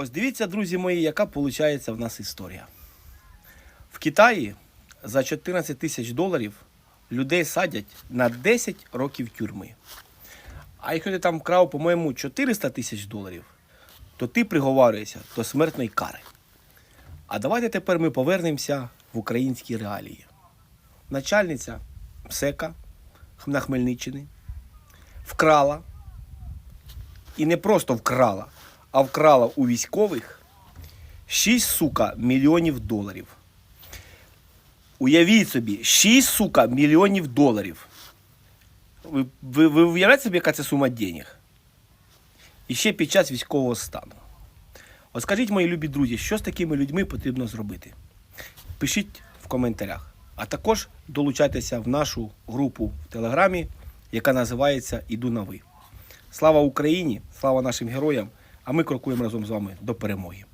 Ось дивіться, друзі мої, яка виходить в нас історія. В Китаї за 14 тисяч доларів людей садять на 10 років тюрми. А якщо ти там вкрав, по-моєму, 400 тисяч доларів, то ти приговарюєшся до смертної кари. А давайте тепер ми повернемося в українські реалії. Начальниця МСЕКа на Хмельниччині вкрала і не просто вкрала, а вкрала у військових 6, сука, мільйонів доларів. Уявіть собі, 6, сука, мільйонів доларів. Ви, ви, ви уявляєте собі, яка це сума денег? І ще під час військового стану. От скажіть, мої любі друзі, що з такими людьми потрібно зробити? Пишіть в коментарях. А також долучайтеся в нашу групу в Телеграмі, яка називається Іду на ви. Слава Україні! Слава нашим героям! А ми крокуємо разом з вами до перемоги.